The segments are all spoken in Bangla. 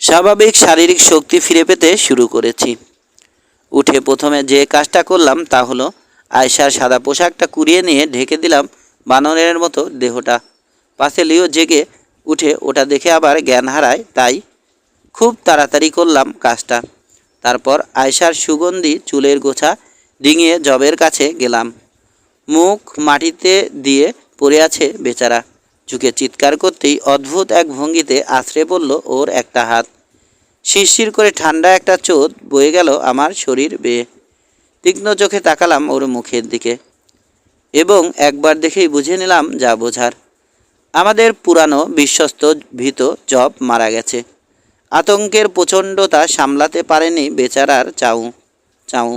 স্বাভাবিক শারীরিক শক্তি ফিরে পেতে শুরু করেছি। উঠে প্রথমে যে কাজটা করলাম তা হলো আয়সার সাদা পোশাকটা কুড়িয়ে নিয়ে ঢেকে দিলাম বানরের মতো দেহটা। পাশে লিও জেগে উঠে ওটা দেখে আবার জ্ঞান হারায়, তাই খুব তাড়াতাড়ি করলাম কাজটা। তারপর আয়সার সুগন্ধি চুলের গোছা ডিঙিয়ে জবের কাছে গেলাম। মুখ মাটিতে দিয়ে পড়ে আছে বেচারা। ঝুঁকে চিৎকার করতেই অদ্ভুত এক ভঙ্গিতে আছড়ে পড়ল ওর একটা হাত। শিরশির করে ঠান্ডা একটা চোট বয়ে গেল আমার শরীর বেয়ে। তীক্ষ্ণ চোখে তাকালাম ওর মুখের দিকে। এবং একবার দেখেই বুঝে নিলাম যা বোঝার। আমাদের পুরানো বিশ্বস্ত ভীত জব মারা গেছে। আতঙ্কের প্রচণ্ডতা সামলাতে পারেনি বেচারার চাউ চাউ।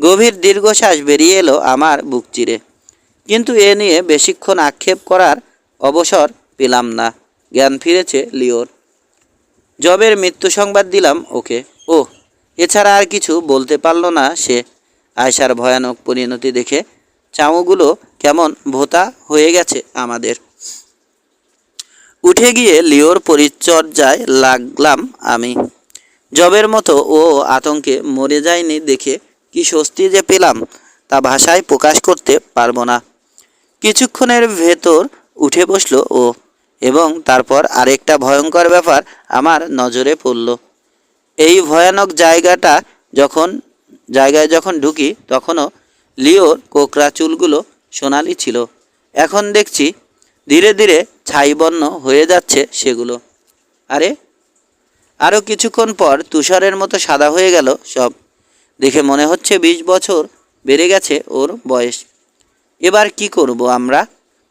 গভীর দীর্ঘশ্বাস বেরিয়ে এলো আমার বুক চিরে। কিন্তু এ নিয়ে বেশিক্ষণ আক্ষেপ করার অবসর পেলাম না। জ্ঞান ফিরেছে লিওর। জবের মৃত্যু সংবাদ দিলাম ওকে। ও এছাড়া আর কিছু বলতে পারল না সে। আয়সার ভয়ানক পরিণতি দেখে চাউগুলো কেমন ভোতা হয়ে গেছে আমাদের। উঠে গিয়ে লিওর পরিচর্যায় লাগলাম আমি। জবের মতো ও আতঙ্কে মরে যায়নি দেখে কি স্বস্তি যে পেলাম তা ভাষায় প্রকাশ করতে পারব না। কিছুক্ষণের ভেতর উঠে বসল ও, এবং তারপর আরেকটা ভয়ঙ্কর ব্যাপার আমার নজরে পড়ল। এই ভয়ানক জায়গাটা যখন, জায়গায় যখন ঢুকি, তখনও লিওর কোকরা চুলগুলো সোনালি ছিল। এখন দেখছি ধীরে ধীরে ছাইবর্ণ হয়ে যাচ্ছে সেগুলো। আরে আরও কিছুক্ষণ পর তুষারের মতো সাদা হয়ে গেল সব। দেখে মনে হচ্ছে বিশ বছর বেড়ে গেছে ওর বয়স। এবার কি করব আমরা?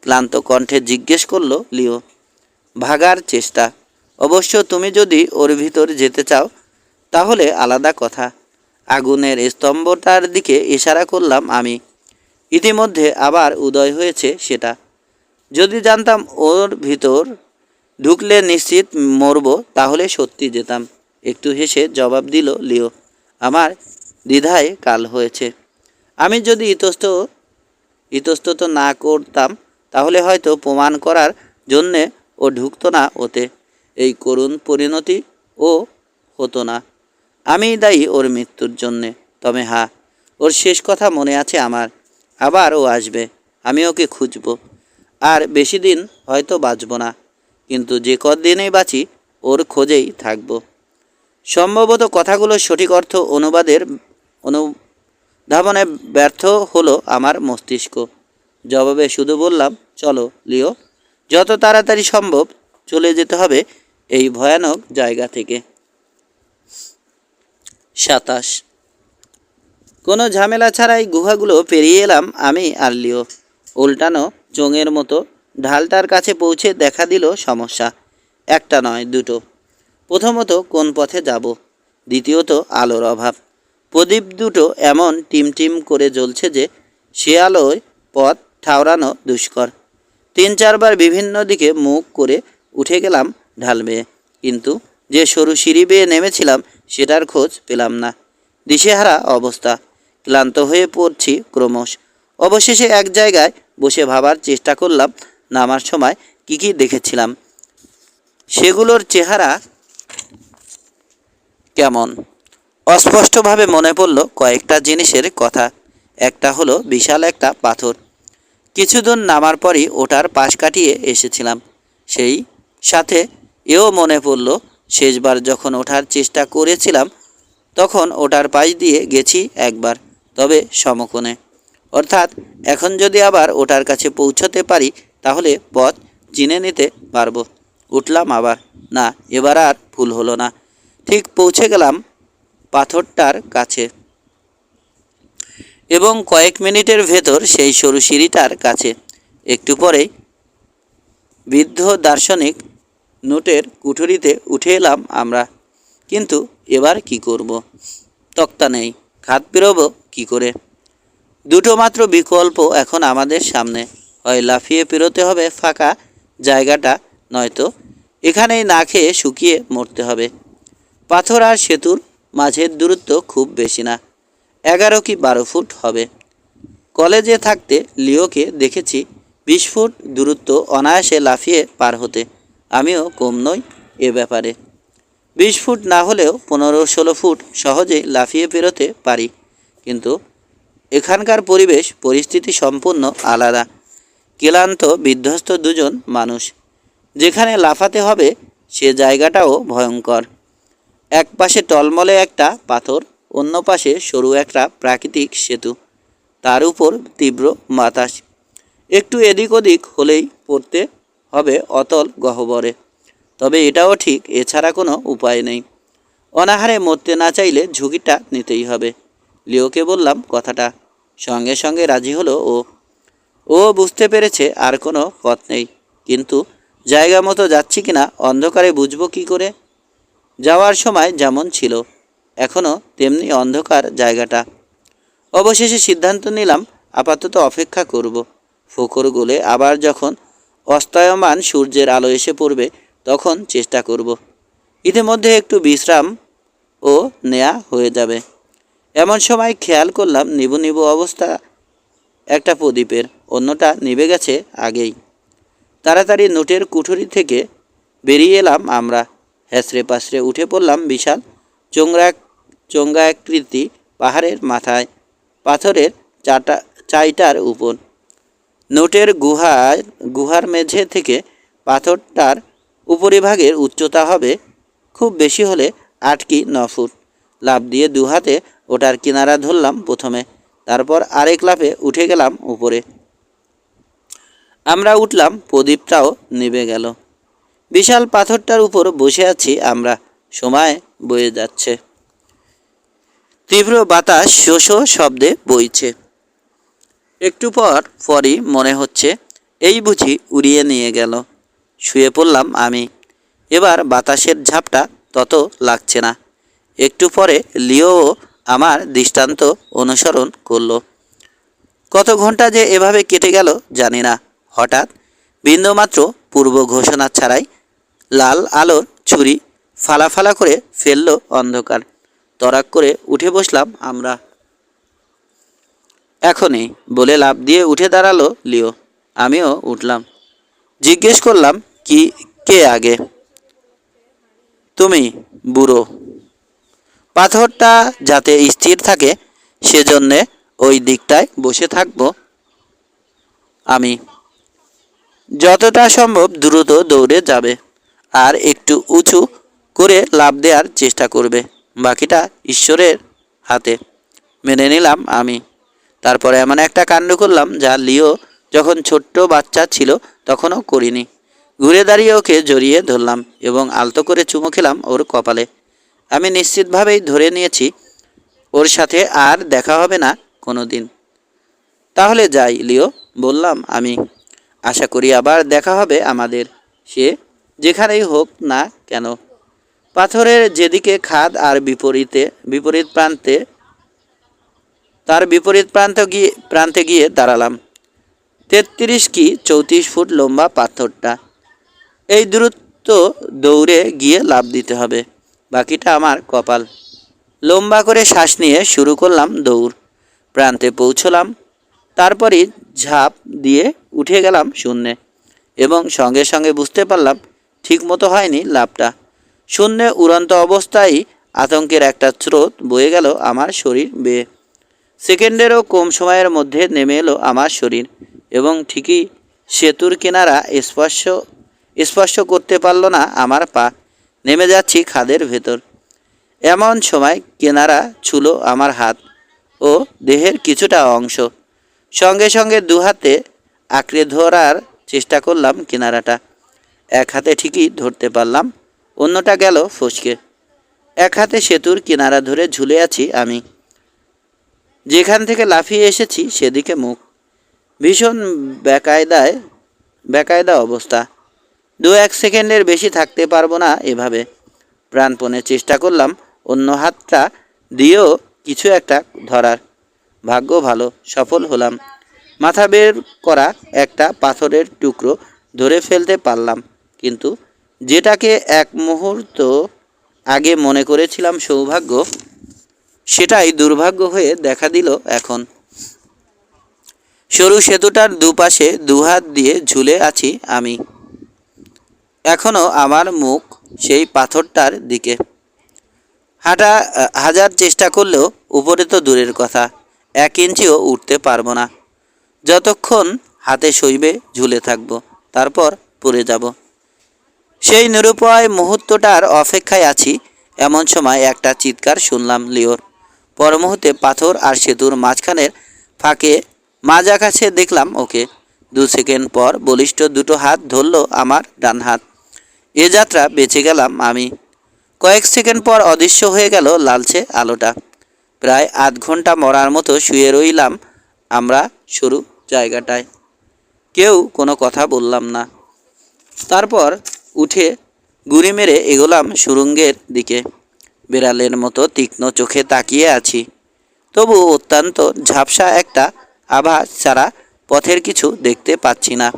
ক্লান্ত কণ্ঠে জিজ্ঞেস করল, লিও, ভাগার চেষ্টা। অবশ্য তুমি যদি ওর ভিতর যেতে চাও, তাহলে আলাদা কথা। আগুনের স্তম্ভটার দিকে ইশারা করলাম আমি। ইতিমধ্যে আবার উদয় হয়েছে সেটা। যদি জানতাম ওর ভিতর ঢুকলে নিশ্চিত মরব, তাহলে সত্যি যেতাম। একটু হেসে জবাব দিল, লিও, আমার দ্বিধায় কাল হয়েছে। আমি যদি ইতস্ত, ইতস্তত না করতাম তাহলে হয়তো প্রমাণ করার জন্যে ও ঢুকতো না ওতে। এই করুণ পরিণতি ও হতো না। আমিই দায়ী ওর মৃত্যুর জন্যে। তবে হ্যাঁ ওর শেষ কথা মনে আছে আমার। আবার ও আসবে। আমি ওকে খুঁজব। আর বেশি দিন হয়তো বাঁচব না। কিন্তু যে কদিনেই বাঁচি, ওর খোঁজেই থাকব। সম্ভবত কথাগুলোর সঠিক অর্থ অনুবাদের অনুধাবনে ব্যর্থ হলো আমার মস্তিষ্ক। জবাবে শুধু বললাম, চলো, লিও। যত তাড়াতাড়ি সম্ভব চলে যেতে হবে এই ভয়ানক জায়গা থেকে। সাতাশ। কোনো ঝামেলা ছাড়াই গুহাগুলো পেরিয়ে এলাম আমি আর লিও। উল্টানো চোঙের মতো ঢালটার কাছে পৌঁছে দেখা দিল সমস্যা। একটা নয়, দুটো। প্রথমত কোন পথে যাব? দ্বিতীয়ত আলোর অভাব। প্রদীপ দুটো এমন টিমটিম করে জ্বলছে যে সে আলোয় পথ ঠাওরানো দুষ্কর। তিন চারবার বিভিন্ন দিকে মুখ করে উঠে গেলাম ঢাল বেয়ে। কিন্তু যে সরু সিঁড়ি বেয়ে নেমেছিলাম, সেটার খোঁজ পেলাম না। দিশেহারা অবস্থা। ক্লান্ত হয়ে পড়ছি ক্রমশ। অবশেষে এক জায়গায় বসে ভাবার চেষ্টা করলাম, নামার সময় কি কি দেখেছিলাম। সেগুলোর চেহারা কেমন? অস্পষ্টভাবে মনে পড়ল কয়েকটা জিনিসের কথা। একটা হলো বিশাল একটা পাথর। কিছুদূর নামার পরই ওটার পাশ কাটিয়ে এসেছিলাম। সেই সাথে এও মনে পড়ল, শেষবার যখন ওঠার চেষ্টা করেছিলাম, তখন ওটার পাশ দিয়ে গেছি একবার, তবে সমকোণে। অর্থাৎ এখন যদি আবার ওটার কাছে পৌঁছতে পারি, তাহলে পথ চিনে নিতে পারব। উঠলাম আবার। না, এবার আর ভুল হলো না। ঠিক পৌঁছে গেলাম পাথরটার কাছে। এবং কয়েক মিনিটের ভেতর সেই সরু সিঁড়িটার কাছে। একটু পরেই বৃদ্ধ দার্শনিক নোটের কুঠুরিতে উঠে এলাম আমরা। কিন্তু এবার কি করব। তক্তা নেই খাত পেরোবো কী করে? দুটো মাত্র বিকল্প এখন আমাদের সামনে। হয় লাফিয়ে পেরোতে হবে ফাঁকা জায়গাটা, নয়তো এখানেই না খেয়ে শুকিয়ে মরতে হবে। পাথর আর সেতুর মাঝের দূরত্ব খুব বেশি না। এগারো কি বারো ফুট হবে। কলেজে থাকতে লিওকে দেখেছি বিশ ফুট দূরত্ব অনায়াসে লাফিয়ে পার হতে। আমিও কম নই এ ব্যাপারে। বিশ ফুট না হলেও পনেরো ষোলো ফুট সহজেই লাফিয়ে পেরোতে পারি। কিন্তু এখানকার পরিবেশ, পরিস্থিতি সম্পূর্ণ আলাদা। ক্লান্ত, বিধ্বস্ত দুজন মানুষ। যেখানে লাফাতে হবে, সে জায়গাটাও ভয়ঙ্কর। এক পাশে টলমলে একটা পাথর অন্য পাশে সরু একটা প্রাকৃতিক সেতু। তার উপর তীব্র বাতাস। একটু এদিক ওদিক হলেই পড়তে হবে অতল গহ্বরে। তবে এটাও ঠিক, এছাড়া কোনো উপায় নেই। অনাহারে মরতে না চাইলে ঝুঁকিটা নিতেই হবে। লিওকে বললাম কথাটা। সঙ্গে সঙ্গে রাজি হলো ও। ও বুঝতে পেরেছে আর কোনো পথ নেই। কিন্তু জায়গা মতো যাচ্ছি কিনা, অন্ধকারে বুঝব কি করে? যাওয়ার সময় যেমন ছিল। এখনও তেমনি অন্ধকার জায়গাটা। অবশেষে সিদ্ধান্ত নিলাম, আপাতত অপেক্ষা করব। ফোকর গোলে আবার যখন অস্তায়মান সূর্যের আলো এসে পড়বে, তখন চেষ্টা করব। ইতিমধ্যে একটু বিশ্রাম ও নেয়া হয়ে যাবে। এমন সময় খেয়াল করলাম নিবু নিবু অবস্থা একটা প্রদীপের, অন্যটা নিভে গেছে আগেই। তাড়াতাড়ি নোটের কুঠুরি থেকে বেরিয়ে এলাম আমরা। হ্যাসড়ে পাশড়ে উঠে পড়লাম বিশাল, চোংরা চোঙ্গাকৃতি পাহাড়ের মাথায়, পাথরের চাটা, চাইটার উপর। নোটের গুহার গুহার মেঝে থেকে পাথরটার উপরিভাগের উচ্চতা হবে খুব বেশি হলে আট কি ন ফুট। লাফ দিয়ে দু হাতে ওটার কিনারা ধরলাম প্রথমে, তারপর আরেক লাফে উঠে গেলাম উপরে। আমরা উঠলাম, প্রদীপটাও নিভে গেল। বিশাল পাথরটার উপর বসে আছি আমরা, সময় বয়ে যাচ্ছে। তীব্র বাতাস শোষ শব্দে বইছে। একটু পর পরই মনে হচ্ছে, এই বুঝি উড়িয়ে নিয়ে গেল। শুয়ে পড়লাম আমি। এবার বাতাসের ঝাপটা তত লাগছে না। একটু পরে লিও আমার দৃষ্টান্ত অনুসরণ করল। কত ঘণ্টা যে এভাবে কেটে গেল জানি না। হঠাৎ বিন্দুমাত্র পূর্ব ঘোষণা ছাড়াই লাল আলোর ছুরি ফালা করে ফেলল অন্ধকার। তরাক করে উঠে বসলাম আমরা। এখনই বলে লাভ দিয়ে উঠে দাঁড়াল লিও। আমিও উঠলাম। জিজ্ঞেস করলাম, কি, কে আগে? তুমি, বুড়ো। পাথরটা যাতে স্থির থাকে, সেজন্যে ওই দিকটায় বসে থাকব আমি। যতটা সম্ভব দ্রুত দৌড়ে যাবে, আর একটু উঁচু করে লাভ দেওয়ার চেষ্টা করবে। বাকিটা ঈশ্বরের হাতে। মেনে নিলাম আমি। তারপরে এমন একটা কাণ্ড করলাম যা লিও যখন ছোট্ট বাচ্চা ছিল তখনও করিনি। ঘুরে দাঁড়িয়ে ওকে জড়িয়ে ধরলাম এবং আলতো করে চুমো খেলাম ওর কপালে। আমি নিশ্চিতভাবেই ধরে নিয়েছি, ওর সাথে আর দেখা হবে না কোনো দিন তাহলে যাই, লিও, বললাম আমি। আশা করি আবার দেখা হবে আমাদের, সে যেখানেই হোক না কেন। পাথরের যেদিকে খাদ আর বিপরীতে, বিপরীত প্রান্তে, তার বিপরীত প্রান্ত গিয়ে প্রান্তে গিয়ে দাঁড়ালাম। তেত্রিশ কি চৌত্রিশ ফুট লম্বা পাথরটা। এই দূরত্ব দৌড়ে গিয়ে লাভ দিতে হবে। বাকিটা আমার কপাল। লম্বা করে শ্বাস নিয়ে শুরু করলাম দৌড়। প্রান্তে পৌঁছলাম। তারপরই ঝাঁপ দিয়ে উঠে গেলাম শূন্যে এবং সঙ্গে সঙ্গে বুঝতে পারলাম ঠিক মতো হয়নি লাভটা শূন্যে উড়ন্ত অবস্থায় আতঙ্কের একটা স্রোত বয়ে গেল আমার শরীর বেয়ে। সেকেন্ডেরও কম সময়ের মধ্যে নেমে এলো আমার শরীর এবং ঠিকই সেতুর কিনারা স্পর্শ স্পর্শ করতে পারল না আমার পা। নেমে যাচ্ছি খাদের ভেতর। এমন সময় কেনারা ছুলো আমার হাত ও দেহের কিছুটা অংশ। সঙ্গে সঙ্গে দু হাতে আঁকড়ে ধরার চেষ্টা করলাম কিনারাটা। এক হাতে ঠিকই ধরতে পারলাম। অন্যটা গেল ফসকে। এক হাতে সেতুর কিনারা ধরে ঝুলে আছি আমি। যেখান থেকে লাফিয়ে এসেছি সেদিকে মুখ। ভীষণ বেকায়দায়, বেকায়দা অবস্থা। দু এক সেকেন্ডের বেশি থাকতে পারব না এভাবে। প্রাণপণে চেষ্টা করলাম, অন্য হাতটা দিয়েও কিছু একটা ধরার। ভাগ্য ভালো, সফল হলাম। মাথা বের করা একটা পাথরের টুকরো ধরে ফেলতে পারলাম, কিন্তু যেটাকে এক মুহূর্ত আগে মনে করেছিলাম সৌভাগ্য, সেটাই দুর্ভাগ্য হয়ে দেখা দিল এখন। সরু সেতুটার দুপাশে দুহাত দিয়ে ঝুলে আছি আমি। এখনও আমার মুখ সেই পাথরটার দিকে। হাঁটা, হাজার চেষ্টা করলেও উপরে তো দূরের কথা, এক ইঞ্চিও উঠতে পারব না। যতক্ষণ হাতে সইবে ঝুলে থাকব, তারপর পড়ে যাব। সেই নিরুপায় মুহূর্তটার অপেক্ষায় আছি। এমন সময় একটা চিৎকার শুনলাম লিওর। পর মুহূর্তে পাথর আর সেতুর মাঝখানের ফাঁকে মাজা কাছে দেখলাম ওকে। দু সেকেন্ড পর বলিষ্ঠ দুটো হাত ধরলো আমার ডান হাত। এ যাত্রা বেঁচে গেলাম আমি। কয়েক সেকেন্ড পর অদৃশ্য হয়ে গেল লালচে আলোটা। প্রায় আধ ঘণ্টা মরার মতো শুয়ে রইলাম আমরা সরু জায়গাটায়। কেউ কোনো কথা বললাম না। তারপর উঠে গুড়ি মেরে এগোলাম সুরঙ্গের দিকে। বিড়ালের মতো তীক্ষ্ণ চোখে তাকিয়ে আছি। তবু অত্যন্ত ঝাপসা একটা আভাস ছাড়া পথের কিছু দেখতে পাচ্ছি না।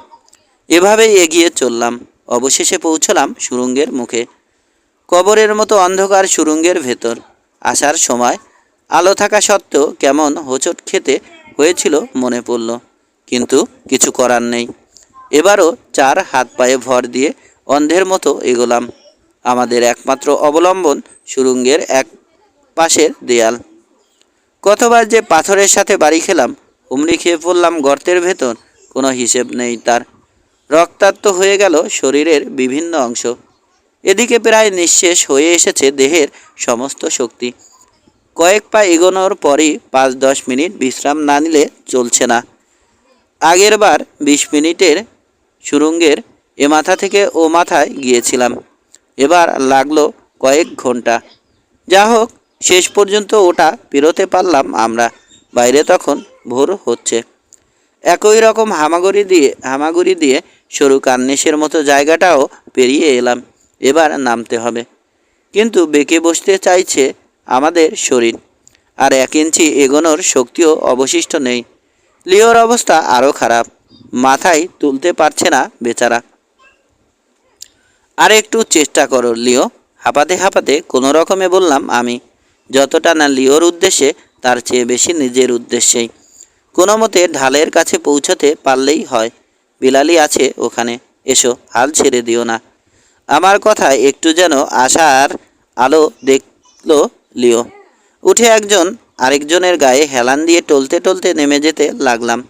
এভাবেই এগিয়ে চললাম। অবশেষে পৌঁছলাম সুরঙ্গের মুখে। কবরের মতো অন্ধকার সুরঙ্গের ভেতর। আসার সময় আলো থাকা সত্ত্বেও কেমন হোঁচট খেতে হয়েছিল মনে পড়ল। কিন্তু কিছু করার নেই। এবারও চার হাত পায়ে ভর দিয়ে অন্ধের মতো এগোলাম আমাদের একমাত্র অবলম্বন সুরঙ্গের এক পাশের দেয়াল। কতবার যে পাথরের সাথে বাড়ি খেলাম হুমড়ি খেয়ে পড়লাম গর্তের ভেতর, কোনো হিসেব নেই তার। রক্তাক্ত হয়ে গেল শরীরের বিভিন্ন অংশ। এদিকে প্রায় নিঃশেষ হয়ে এসেছে দেহের সমস্ত শক্তি। কয়েক পা এগোনোর পরই পাঁচ দশ মিনিট বিশ্রাম না নিলে চলছে না। আগের বার বিশ মিনিটের সুরঙ্গের এ মাথা থেকে ও মাথায় গিয়েছিলাম। এবার লাগল কয়েক ঘণ্টা যা হোক, শেষ পর্যন্ত ওটা পেরোতে পারলাম আমরা। বাইরে তখন ভোর হচ্ছে। একই রকম হামাগুড়ি দিয়ে হামাগুড়ি দিয়ে সরু কান্নেশের মতো জায়গাটাও পেরিয়ে এলাম। এবার নামতে হবে। কিন্তু বেঁকে বসতে চাইছে আমাদের শরীর। আর এক ইঞ্চি এগোনোর শক্তিও অবশিষ্ট নেই। লিওর অবস্থা আরও খারাপ। মাথায় তুলতে পারছে না বেচারা। আর একটু চেষ্টা করো, লিও। হাঁপাতে হাঁপাতে কোনো রকমে বললাম আমি, যতটা না লিওর উদ্দেশ্যে, তার চেয়ে বেশি নিজের উদ্দেশ্যেই। কোনো মতে ঢালের কাছে পৌঁছাতে পারলেই হয়। বিলালি আছে ওখানে, এসো, হাল ছেড়ে দিও না। আমার কথা একটু যেন আশার আলো দেখল লিও। উঠে একজন, আরেকজনের গায়ে হেলান দিয়ে টলতে টলতে নেমে যেতে লাগলাম।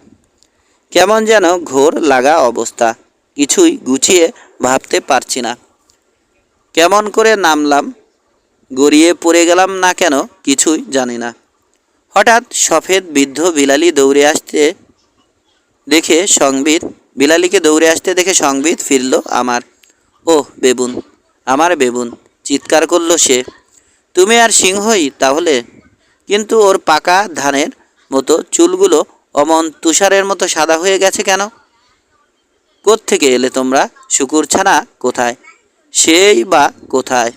কেমন যেন ঘোর লাগা অবস্থা। কিছুই গুছিয়ে ভাবতে পারছি না। কেমন করে নামলাম? গড়িয়ে পড়ে গেলাম না কেন? কিছুই জানি না। হঠাৎ সফেদ বৃদ্ধ বিলালি দৌড়ে আসতে দেখে সংবিত, বিলালিকে দৌড়ে আসতে দেখে সংবিত ফিরল আমার। ওহ, বেবুন, আমার বেবুন, চিৎকার করল সে। তুমি আর সিংহই তাহলে? কিন্তু ওর পাকা ধানের মতো চুলগুলো অমন তুষারের মতো সাদা হয়ে গেছে কেন? থেকে এলে তোমরা? শুকুর ছানা কোথায়? সেই বা কোথায়?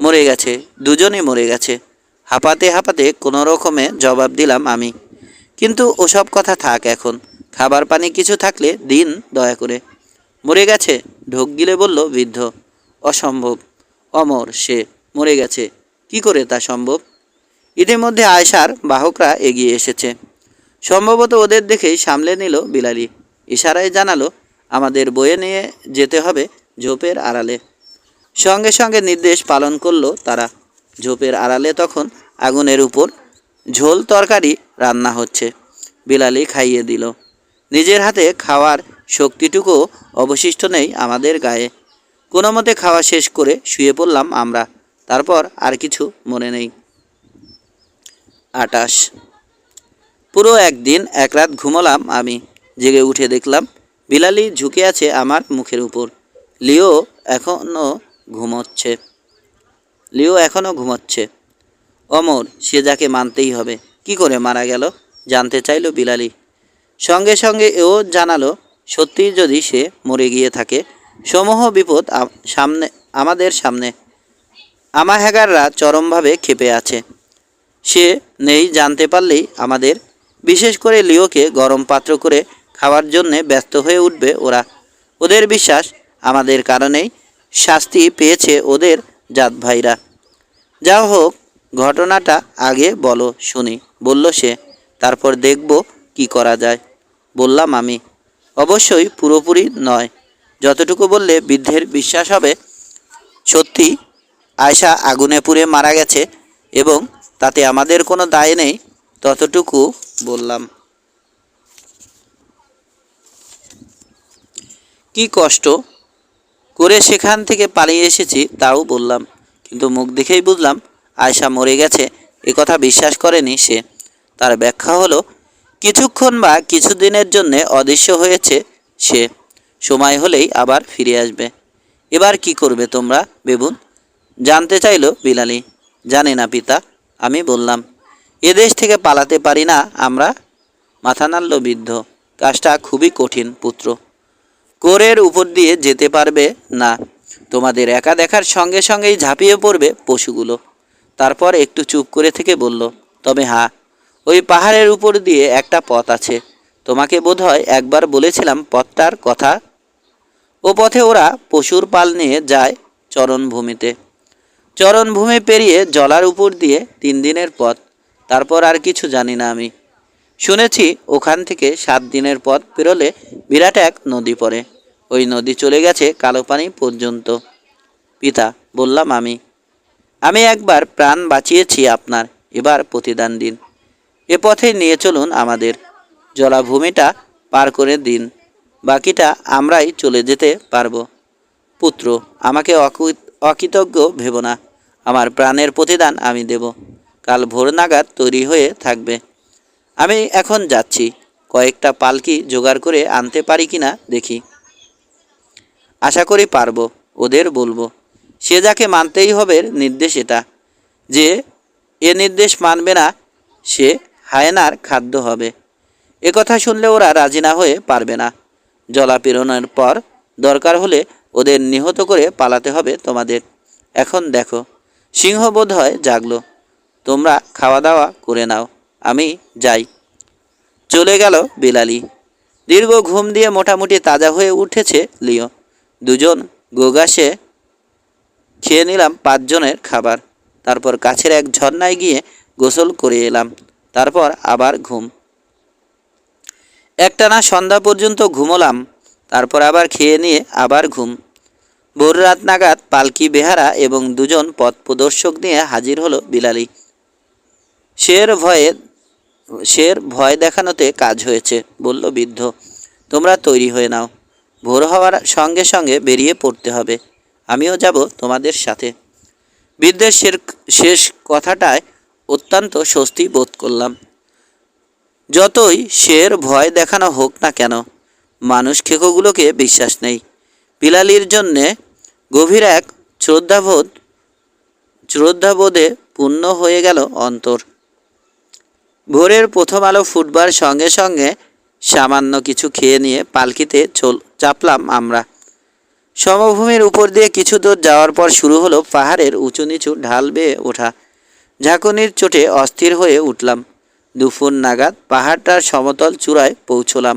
মরে গেছে, দুজনেই মরে গেছে। হাঁপাতে হাঁপাতে কোনো রকমে জবাব দিলাম আমি। কিন্তু ওসব কথা থাক এখন, খাবার পানি কিছু থাকলে দিন দয়া করে। মরে গেছে, ঢোক গিলে বলল বৃদ্ধ। অসম্ভব, অমর সে, মরে গেছে। কি করে তা সম্ভব? ইতিমধ্যে আয়সার বাহকরা এগিয়ে এসেছে। সম্ভবত ওদের দেখেই সামলে নিল বিলালি। ইশারায় জানালো আমাদের বয়ে নিয়ে যেতে হবে ঝোপের আড়ালে। সঙ্গে সঙ্গে নির্দেশ পালন করল তারা। ঝোপের আড়ালে তখন আগুনের উপর ঝোল তরকারি রান্না হচ্ছে, বিলালি খাইয়ে দিল। নিজের হাতে খাওয়ার শক্তিটুকু অবশিষ্ট নেই আমাদের গায়ে। কোনো মতে খাওয়া শেষ করে শুয়ে পড়লাম আমরা, তারপর আর কিছু মনে নেই। আটাশ। পুরো একদিন, এক রাত ঘুমলাম আমি, জেগে উঠে দেখলাম বিলালি ঝুঁকে আছে আমার মুখের উপর। লিও এখনও ঘুমোচ্ছে। লিও এখনও ঘুমোচ্ছে। অমর, সে যাকে মানতেই হবে। কি করে মারা গেল? জানতে চাইল বিলালি। সঙ্গে সঙ্গে এও জানালো, সত্যি যদি সে মরে গিয়ে থাকে, সমূহ বিপদ সামনে, আমাদের সামনে। আমা হ্যাগাররা চরমভাবে ক্ষেপে আছে। সে নেই জানতে পারলেই আমাদের। বিশেষ করে লিওকে গরম পাত্র করে খাওয়ার জন্যে ব্যস্ত হয়ে উঠবে ওরা। ওদের বিশ্বাস আমাদের কারণেই শাস্তি পেয়েছে ওদের জাত ভাইরা। যা হোক, ঘটনাটা আগে বলো শুনি, বলল সে। তারপর দেখব কি করা যায়। বললাম আমি, অবশ্যই পুরোপুরি নয়। যতটুকু বললে বৃদ্ধের বিশ্বাস হবে, সত্যি আয়সা আগুনে পুড়ে মারা গেছে এবং তাতে আমাদের কোনো দায় নেই, ততটুকু বললাম। কি কষ্ট করে সেখান থেকে পালিয়ে এসেছি তাও বললাম। কিন্তু মুখ দেখেই বুঝলাম আয়সা মরে গেছে, এ কথা বিশ্বাস করেনি সে। তার ব্যাখ্যা হলো, কিছুক্ষণ বা কিছুদিনের জন্য অদৃশ্য হয়েছে সে। সময় হলেই আবার ফিরে আসবে। এবার কি করবে তোমরা, বেবুন? জানতে চাইলো বিলালি। জানি না পিতা, আমি বললাম এদেশ থেকে পালাতে পারি না আমরা? মাথা নাড়ল বৃদ্ধ। কাজটা খুবই কঠিন পুত্র। কোরের উপর দিয়ে যেতে পারবে না। তোমাদের একা দেখার সঙ্গে সঙ্গেই ঝাঁপিয়ে পড়বে পশুগুলো। তারপর একটু চুপ করে থেকে বলল, তবে হ্যাঁ ওই পাহাড়ের উপর দিয়ে একটা পথ আছে। তোমাকে বোধহয় একবার বলেছিলাম পথটার কথা। ও পথে ওরা পশুর পাল নিয়ে যায় চরণভূমিতে। চরণভূমি পেরিয়ে জলার উপর দিয়ে তিন দিনের পথ। তারপর আর কিছু জানি না আমি। শুনেছি ওখান থেকে সাত দিনের পথ পেরোলে বিরাট এক নদী পড়ে। ওই নদী চলে গেছে কালো পানি পর্যন্ত। পিতা, বললাম আমি আমি একবার প্রাণ বাঁচিয়েছি আপনার, এবার প্রতিদান দিন। এ পথে নিয়ে চলুন আমাদের। জলাভূমিটা পার করে দিন, বাকিটা আমরাই চলে যেতে পারব। পুত্র, আমাকে অকৃ- অকৃতজ্ঞ ভেব না, আমার প্রাণের প্রতিদান আমি দেব। কাল ভোর নাগাদ তৈরি হয়ে থাকবে। আমি এখন যাচ্ছি। কয়েকটা পালকি জোগাড় করে আনতে পারি কিনা দেখি। আশা করি পারব, ওদের বলব। সে যাকে মানতেই হবে নির্দেশ এটা, যে এ নির্দেশ মানবে না, সে হায়নার খাদ্য হবে। এ কথা শুনলে ওরা রাজি না হয়ে পারবে না। জলাপীড়নের পর দরকার হলে ওদের নিহত করে পালাতে হবে তোমাদের। এখন দেখো সিংহ বোধ হয় জাগলো। তোমরা খাওয়া দাওয়া করে নাও। আমি যাই। চলে গেল বিলালি। দীর্ঘ ঘুম দিয়ে মোটামুটি তাজা হয়ে উঠেছে লিও। দুজন গোগাসে খেয়ে নিলাম পাঁচজনের খাবার। তারপর কাছের এক ঝর্ণায় গিয়ে গোসল করে এলাম। তারপর আবার ঘুম। একটানা সন্ধ্যা পর্যন্ত ঘুমোলাম। তারপর আবার খেয়ে নিয়ে আবার ঘুম। ভোর রাত নাগাদ পালকি বেহারা এবং দুজন পথ প্রদর্শক নিয়ে হাজির হলো বিলালি। শের ভয়ে শের ভয় দেখানোতে কাজ হয়েছে, বলল বৃদ্ধ। তোমরা তৈরি হয়ে নাও। ভোর হওয়ার সঙ্গে সঙ্গে বেরিয়ে পড়তে হবে। আমিও যাব তোমাদের সাথে। বৃদ্ধের শেষ কথাটায় অত্যন্ত স্বস্তি বোধ করলাম। যতই শের ভয় দেখানো হোক না কেন, মানুষ খেকোগুলোকে বিশ্বাস নেই। বিলালির জন্যে গভীর এক শ্রদ্ধাবোধ, শ্রদ্ধাবোধে পূর্ণ হয়ে গেল অন্তর। ভোরের প্রথম আলো ফুটবার সঙ্গে সঙ্গে সামান্য কিছু খেয়ে নিয়ে পালকিতে চল, চাপলাম আমরা। সমভূমির উপর দিয়ে কিছু দূর যাওয়ার পর শুরু হলো পাহাড়ের উঁচু নিচু ঢাল বেয়ে ওঠা। ঝাঁকুনির চোটে অস্থির হয়ে উঠলাম। দুপুর নাগাদ পাহাড়টার সমতল চূড়ায় পৌঁছলাম।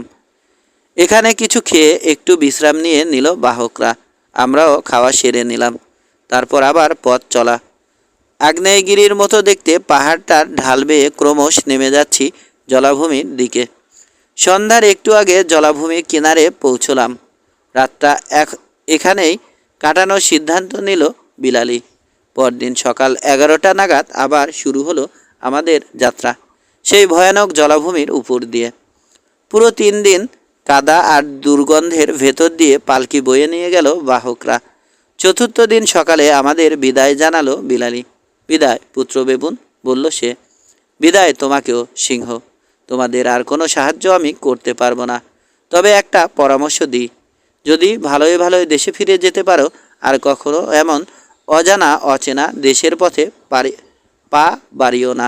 এখানে কিছু খেয়ে একটু বিশ্রাম নিয়ে নিল বাহকরা। আমরাও খাওয়া সেরে নিলাম। তারপর আবার পথ চলা। আগ্নেয়গিরির মতো দেখতে পাহাড়টার ঢাল বেয়ে ক্রমশ নেমে যাচ্ছি জলাভূমির দিকে। সন্ধ্যার একটু আগে জলাভূমির কিনারে পৌঁছলাম। রাতটা এক, এখানেই কাটানোর সিদ্ধান্ত নিল বিলালি। পরদিন সকাল এগারোটা নাগাদ আবার শুরু হলো আমাদের যাত্রা, সেই ভয়ানক জলাভূমির উপর দিয়ে। পুরো তিন দিন কাদা আর দুর্গন্ধের ভেতর দিয়ে পালকি বয়ে নিয়ে গেল বাহকরা। চতুর্থ দিন সকালে আমাদের বিদায় জানালো বিলালি। বিদায়, পুত্র বেবুন, বলল সে, বিদায় তোমাকেও, সিংহ। তোমাদের আর কোনো সাহায্য আমি করতে পারব না। তবে একটা পরামর্শ দিই। যদি ভালোই ভালোই দেশে ফিরে যেতে পারো, আর কখনো এমন অজানা, অচেনা দেশের পথে পারি, পা বাড়িও না।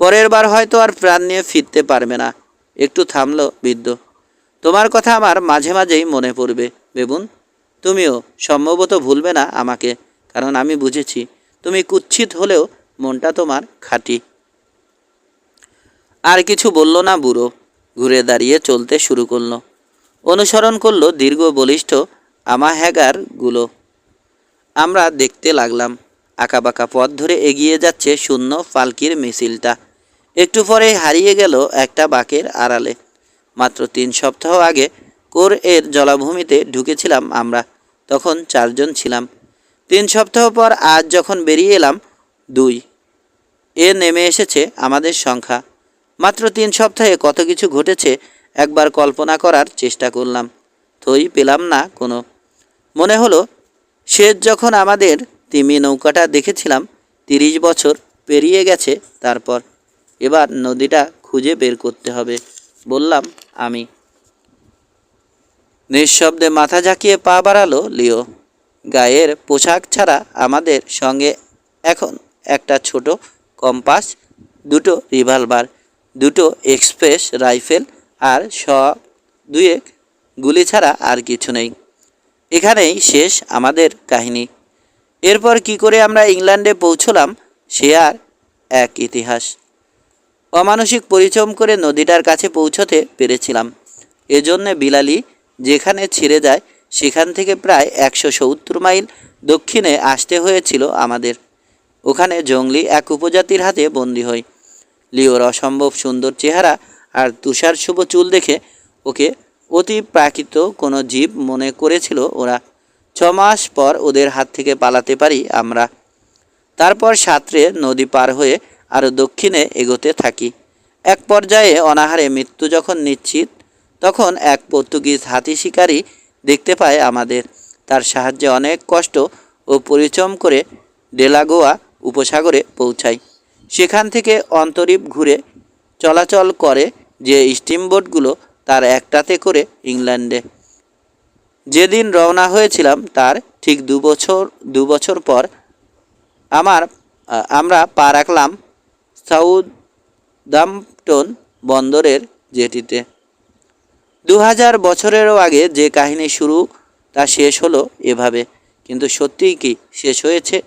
পরের বার হয়তো আর প্রাণ নিয়ে ফিরতে পারবে না। একটু থামলো, বৃদ্ধ। তোমার কথা আমার মাঝে মাঝেই মনে পড়বে, বেবুন। তুমিও সম্ভবত ভুলবে না আমাকে, কারণ আমি বুঝেছি তুমি কুচ্ছিত হলেও মনটা তোমার খাঁটি। আর কিছু বলল না বুড়ো, ঘুরে দাঁড়িয়ে চলতে শুরু করল। অনুসরণ করল দীর্ঘ বলিষ্ঠ আমাহ্যাগারগুলো আমরা দেখতে লাগলাম, আঁকাবাঁকা পথ ধরে এগিয়ে যাচ্ছে শূন্য পালকির মিছিলটা। একটু পরে হারিয়ে গেল একটা বাঁকের আড়ালে। মাত্র তিন সপ্তাহ আগে কোর এর জলাভূমিতে ঢুকেছিলাম আমরা, তখন চারজন ছিলাম। তিন সপ্তাহ পর আজ যখন বেরিয়ে এলাম, দুই। এ নেমে এসেছে আমাদের সংখ্যা। মাত্র তিন সপ্তাহে কত কিছু ঘটেছে একবার কল্পনা করার চেষ্টা করলাম। থই পেলাম না কোনো। মনে হলো, শেষ যখন আমাদের তিমি নৌকাটা দেখেছিলাম, তিরিশ বছর পেরিয়ে গেছে তারপর। এবার নদীটা খুঁজে বের করতে হবে, বললাম আমি। নিঃশব্দে মাথা ঝাঁকিয়ে পা বাড়ালো লিও। গায়ের পোশাক ছাড়া আমাদের সঙ্গে এখন একটা ছোট কম্পাস, দুটো রিভলভার, দুটো এক্সপ্রেস রাইফেল আর স দুয়েক গুলি ছাড়া আর কিছু নেই। এখানেই শেষ আমাদের কাহিনী। এরপর কি করে আমরা ইংল্যান্ডে পৌঁছলাম, সে আর এক ইতিহাস। অমানসিক পরিশ্রম করে নদীটার কাছে পৌঁছতে পেরেছিলাম। এজন্যে বিলালি যেখানে ছিঁড়ে যায় সেখান থেকে প্রায় একশো সত্তর মাইল দক্ষিণে আসতে হয়েছিল আমাদের। ওখানে জঙ্গলি এক উপজাতির হাতে বন্দি হই। লিওর অসম্ভব সুন্দর চেহারা আর তুষার শুভ চুল দেখে ওকে অতি প্রাকৃত কোনো জীব মনে করেছিল ওরা। ছ মাস পর ওদের হাত থেকে পালাতে পারি আমরা। তারপর সাঁতরে নদী পার হয়ে আরও দক্ষিণে এগোতে থাকি। এক পর্যায়ে অনাহারে মৃত্যু যখন নিশ্চিত, তখন এক পর্তুগিজ হাতি শিকারী দেখতে পায় আমাদের। তার সাহায্যে অনেক কষ্ট ও পরিশ্রম করে ডেলাগোয়া উপসাগরে পৌঁছাই সেখান থেকে অন্তরীপ ঘুরে চলাচল করে যে স্টিমবোটগুলো তার একটাতে করে ইংল্যান্ডে। যেদিন রওনা হয়েছিলাম তার ঠিক দু বছর দু বছর পর আমার আমরা পা রাখলাম সাউদাম্পটন বন্দরের জেটিতে। দু হাজার বছরেরও আগে যে কাহিনী শুরু, তা শেষ হলো এভাবে। কিন্তু সত্যিই কি শেষ হয়েছে?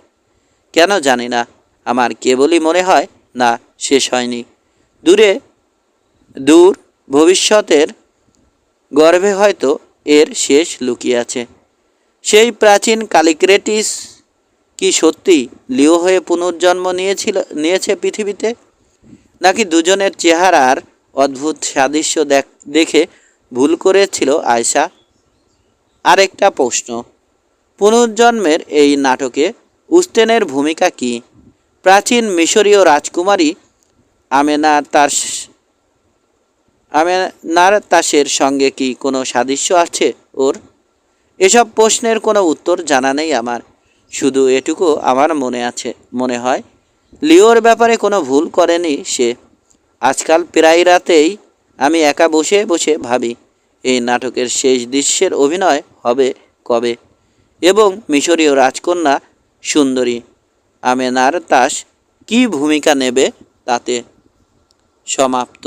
কেন জানি না। আমার কেবলই মনে হয়, না, শেষ হয়নি। দূরে, দূর, ভবিষ্যতের গর্ভে হয়তো এর শেষ লুকিয়ে আছে। সেই প্রাচীন কালিক্রেটিস কি সত্যি লিও হয়ে পুনর্জন্ম নিয়েছিল, নিয়েছে পৃথিবীতে? নাকি দুজনের চেহারার অদ্ভুত সাদৃশ্য দেখ- দেখে ভুল করেছিল আয়সা আরেকটা প্রশ্ন, পুনর্জন্মের এই নাটকে উস্তেনের ভূমিকা কি? প্রাচীন মিশরীয় রাজকুমারী আমেনা তার আমেনার তাসের সঙ্গে কি কোনো সাদৃশ্য আছে ওর? এসব প্রশ্নের কোনো উত্তর জানা নেই আমার। শুধু এটুকু আমার মনে আছে, মনে হয়। লিওর ব্যাপারে কোনো ভুল করেনি সে। আজকাল প্রায় রাতেই আমি একা বসে বসে ভাবি, এই নাটকের শেষ দৃশ্যের অভিনয় হবে কবে? এবং মিশরীয় রাজকন্যা সুন্দরী, আমেনার তাস কি ভূমিকা নেবে তাতে? সমাপ্ত।